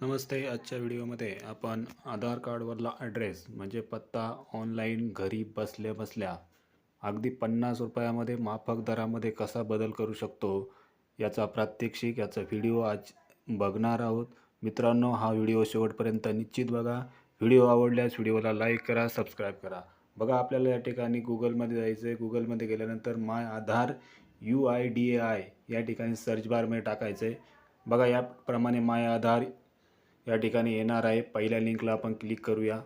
नमस्ते आजच्या व्हिडिओमध्ये आपण आधार कार्डवरला ॲड्रेस म्हणजे पत्ता ऑनलाईन घरी बसल्या बसल्या अगदी पन्नास रुपयामध्ये माफक दरामध्ये कसा बदल करू शकतो याचा प्रात्यक्षिक याचा व्हिडिओ आज बघणार आहोत. मित्रांनो हा व्हिडिओ शेवटपर्यंत निश्चित बघा. व्हिडिओ आवडल्यास व्हिडिओला लाईक करा सबस्क्राईब करा. बघा आपल्याला या ठिकाणी गुगलमध्ये जायचं आहे गुगलमध्ये गेल्यानंतर my Aadhaar U I D A I या ठिकाणी सर्च बारमध्ये टाकायचं आहे बघा याप्रमाणे माय आधार या ठिकाणी येणार आहे. पहिल्या लिंकला आपण क्लिक करूया.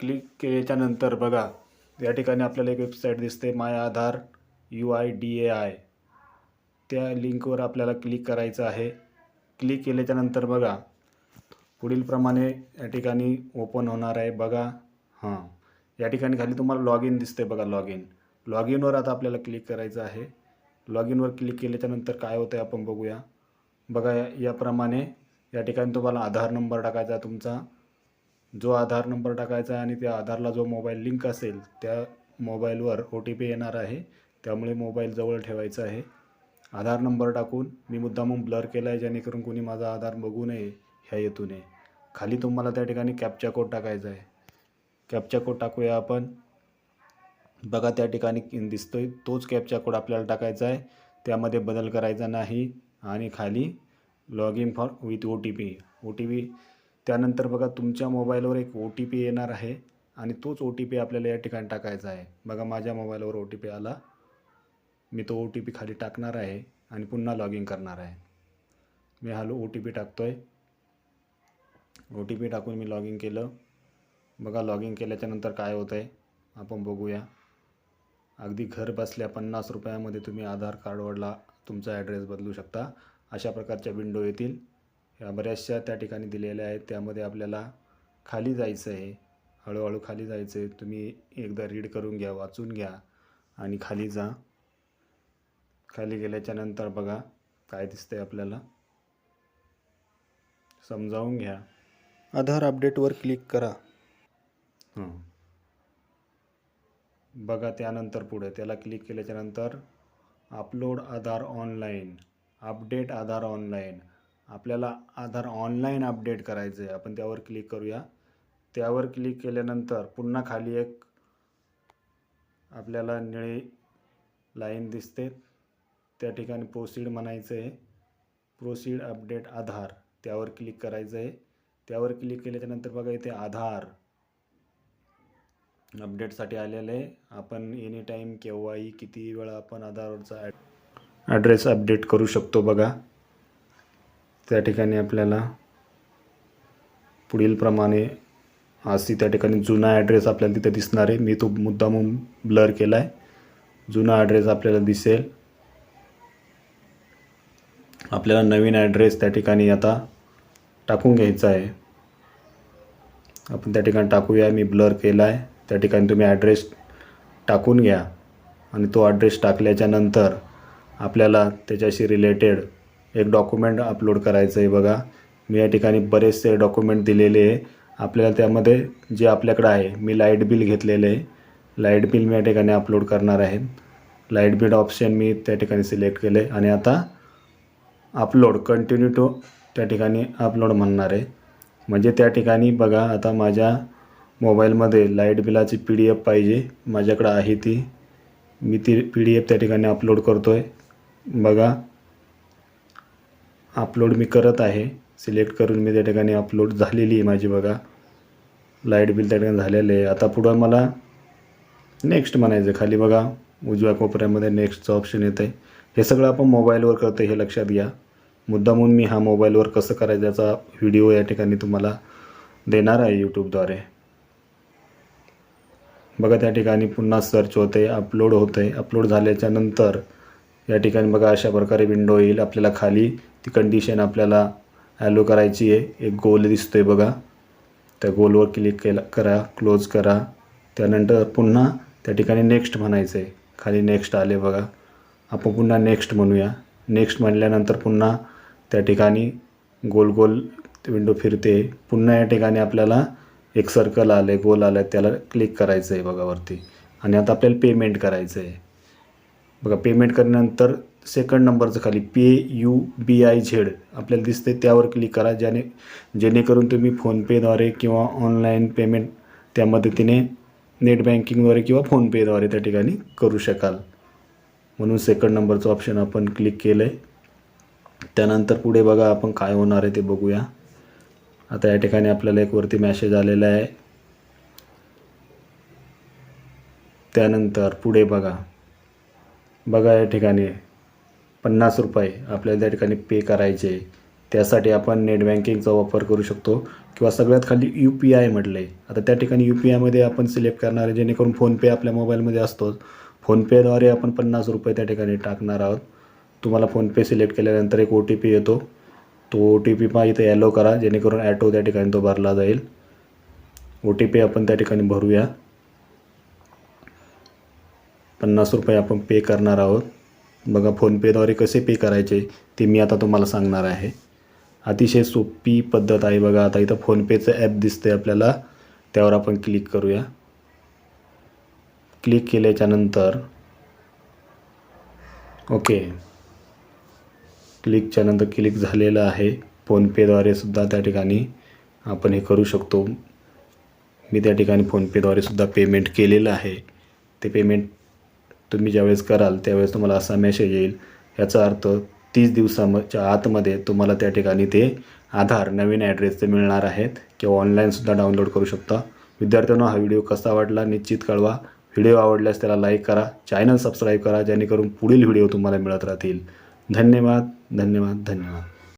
क्लिक केल्याच्यानंतर बघा या ठिकाणी आपल्याला एक वेबसाईट दिसते my Aadhaar U I D A I. त्या लिंकवर आपल्याला क्लिक करायचं आहे. क्लिक केल्याच्यानंतर बघा पुढीलप्रमाणे या ठिकाणी ओपन होणार आहे. बघा हां या ठिकाणी खाली तुम्हाला लॉग इन दिसते बघा लॉग इन लॉग इनवर आता आपल्याला क्लिक करायचं आहे. लॉग इनवर क्लिक केल्याच्यानंतर काय होतं आहे आपण बघूया. बघा या याप्रमाणे या ठिकाणी तुम्हाला आधार नंबर टाकायचा आहे तुमचा. जो आधार नंबर टाकायचा आहे आणि त्या आधारला जो मोबाईल लिंक असेल त्या मोबाईलवर ओ टी पी येणार आहे. त्यामुळे मोबाईल जवळ ठेवायचा आहे. आधार नंबर टाकून मी मुद्दामून ब्लर केला आहे जेणेकरून कोणी माझा आधार बघू नये ह्या हेतूने. खाली तुम्हाला त्या ठिकाणी कॅपचा कोड टाकायचा आहे. कॅपचा कोड टाकूया आपण. बघा त्या ठिकाणी दिसतोय तोच कॅपचा कोड आपल्याला टाकायचा आहे. त्यामध्ये बदल करायचा नाही. आणि खाली log in for with O T P O T P त्यानंतर बघा तुमच्या मोबाईलवर एक ओ टी पी येणार आहे आणि तोच ओ टी पी आपल्याला या ठिकाणी टाकायचा आहे. बघा माझ्या मोबाईलवर ओ टी पी आला. मी तो ओ टी पी खाली टाकणार आहे आणि पुन्हा लॉग इन करणार आहे. मी हॅलो ओ टी पी टाकतो आहे ओ टी पी टाकून मी लॉग इन केलं. बघा लॉग इन केल्याच्यानंतर काय होतं आहे आपण बघूया. अगदी घर बसल्या पन्नास रुपयामध्ये तुम्ही आधार कार्डवरला तुमचा ॲड्रेस बदलू शकता. अशा प्रकारच्या विंडो येतील. ह्या बऱ्याचशा त्या ठिकाणी दिलेल्या आहेत. त्यामध्ये आपल्याला खाली जायचं आहे हळूहळू खाली जायचं आहे तुम्ही एकदा रीड करून घ्या वाचून घ्या आणि खाली जा. खाली गेल्याच्यानंतर बघा काय दिसतंय आपल्याला. समजावून घ्या. आधार अपडेटवर क्लिक करा. हां. बघा त्यानंतर पुढे. त्याला क्लिक केल्याच्यानंतर upload Aadhaar online update Aadhaar online. आपल्याला आधार ऑनलाईन अपडेट करायचं आहे आपण त्यावर क्लिक करूया. त्यावर क्लिक केल्यानंतर पुन्हा खाली एक आपल्याला निळी लाईन दिसते. त्या ठिकाणी प्रोसीड म्हणायचं आहे प्रोसीड अपडेट आधार. त्यावर क्लिक करायचं आहे त्यावर क्लिक केल्याच्यानंतर बघा इथे आधार अपडेटसाठी आलेलं आहे. आपण एनी टाईम केव्हाही किती वेळा आपण आधारवरचा ॲड ॲड्रेस अपडेट करू शकतो बघा. त्या ठिकाणी आपल्याला पुढीलप्रमाणे अशी त्या ठिकाणी जुना ॲड्रेस आपल्याला तिथे दिसणार आहे. मी तो मुद्दामून ब्लर केला आहे जुना ॲड्रेस आपल्याला दिसेल. आपल्याला नवीन ॲड्रेस त्या ठिकाणी आता टाकून घ्यायचा आहे. आपण त्या ठिकाणी टाकूया. मी ब्लर केला आहे त्या ठिकाणी तुम्ही ॲड्रेस टाकून घ्या. आणि तो ॲड्रेस टाकल्याच्या नंतर आपल्याला त्याच्याशी रिलेटेड एक डॉक्युमेंट अपलोड करायचं आहे बघा. मी या ठिकाणी बरेचसे डॉक्युमेंट दिलेले आहे. आपल्याला त्यामध्ये जे आपल्याकडं आहे मी लाइट बिल घेतलेलं आहे. लाइट बिल मी या ठिकाणी अपलोड करणार आहे. लाइट बिल ऑप्शन मी त्या ठिकाणी सिलेक्ट केलं आहे. आणि आता अपलोड कंटिन्यू टू त्या ठिकाणी अपलोड म्हणणार आहे. म्हणजे त्या ठिकाणी बघा आता माझ्या मोबाईलमध्ये लाइट बिलाची पी डी एफ पाहिजे. माझ्याकडं आहे ती. मी ती पी डी एफ त्या ठिकाणी अपलोड करतो आहे बघा. अपलोड मी करत आहे. सिलेक्ट करून मी त्या ठिकाणी अपलोड झालेली आहे माझी बघा. लाइट बिल त्या ठिकाणी झालेलं आहे. आता पुढं मला नेक्स्ट म्हणायचं खाली बघा. उजव्या कोपऱ्यामध्ये नेक्स्टचं ऑप्शन येतं आहे हे सगळं आपण मोबाईलवर करतो हे लक्षात घ्या. मुद्दामून मी हा मोबाईलवर कसं करायचं याचा व्हिडिओ या ठिकाणी तुम्हाला देणार आहे यूट्यूबद्वारे बघा त्या ठिकाणी पुन्हा सर्च होते अपलोड होते अपलोड झाल्याच्यानंतर या ठिकाणी बघा अशा प्रकारे विंडो येईल. आपल्याला खाली ती कंडिशन आपल्याला ॲलो करायची आहे. एक गोल दिसतो आहे बघा. त्या गोलवर क्लिक केला करा क्लोज करा. त्यानंतर पुन्हा त्या ठिकाणी नेक्स्ट म्हणायचं आहे खाली नेक्स्ट आले बघा. आपण पुन्हा नेक्स्ट म्हणूया. नेक्स्ट म्हणल्यानंतर पुन्हा त्या ठिकाणी गोल गोल विंडो फिरते. पुन्हा या ठिकाणी आपल्याला एक सर्कल आलं आहे गोल आलं आहे त्याला क्लिक करायचं आहे बघा वरती. आणि आता आपल्याला पेमेंट करायचं आहे बघा पेमेंट करण्यानंतर सेकंड नंबरचं खाली pay U B I Z आपल्याला दिसते त्यावर क्लिक करा ज्याने जेणेकरून तुम्ही फोनपेद्वारे किंवा ऑनलाईन पेमेंट त्या मदतीने नेट बँकिंगद्वारे किंवा फोनपेद्वारे त्या ठिकाणी करू शकाल. म्हणून सेकंड नंबरचं ऑप्शन आपण क्लिक केलं आहे त्यानंतर पुढे बघा आपण काय होणार आहे ते बघूया. आता या ठिकाणी आपल्याला एक वरती मॅसेज आलेला आहे. त्यानंतर पुढे बघा. बघा या ठिकाणी पन्नास रुपये आपल्याला त्या ठिकाणी पे करायचे. त्यासाठी आपण नेट बँकिंगचा वापर करू शकतो. किंवा सगळ्यात खाली यू पी आय म्हटलं आहे आता त्या ठिकाणी यू पी आयमध्ये आपण सिलेक्ट करणार आहे जेणेकरून फोनपे आपल्या मोबाईलमध्ये असतोच फोनपेद्वारे आपण पन्नास रुपये त्या ठिकाणी टाकणार आहोत. तुम्हाला फोनपे सिलेक्ट केल्यानंतर एक ओ टी पी येतो. तो ओ टी पी पहा इथे ॲलो करा जेणेकरून ॲटो त्या ठिकाणी तो भरला जाईल. ओ टी पी आपण त्या ठिकाणी भरूया. पन्नास रुपये आपण पे करणार आहोत. बघा फोनपेद्वारे कसे पे करायचे ते मी आता तुम्हाला सांगणार आहे. अतिशय सोपी पद्धत आहे बघा आता इथं फोनपेचं ॲप दिसते आपल्याला. त्यावर आपण क्लिक करूया. क्लिक केल्याच्यानंतर ओके क्लिकच्यानंतर क्लिक झालेलं आहे. फोनपेद्वारे सुद्धा त्या ठिकाणी आपण हे करू शकतो. मी त्या ठिकाणी फोनपेद्वारे सुद्धा पेमेंट केलेलं आहे. ते पेमेंट तुम्ही ज्यावेळेस कराल त्यावेळेस तुम्हाला असा मेसेज येईल. याचा अर्थ तीस दिवसाच्या आतमध्ये तुम्हाला त्या ठिकाणी ते आधार नवीन ॲड्रेसचे मिळणार आहेत किंवा ऑनलाईनसुद्धा डाउनलोड करू शकता. विद्यार्थ्यांना हा व्हिडिओ कसा वाटला निश्चित कळवा. व्हिडिओ आवडल्यास त्याला लाईक करा. चॅनल सबस्क्राईब करा जेणेकरून पुढील व्हिडिओ तुम्हाला मिळत राहतील. धन्यवाद धन्यवाद धन्यवाद.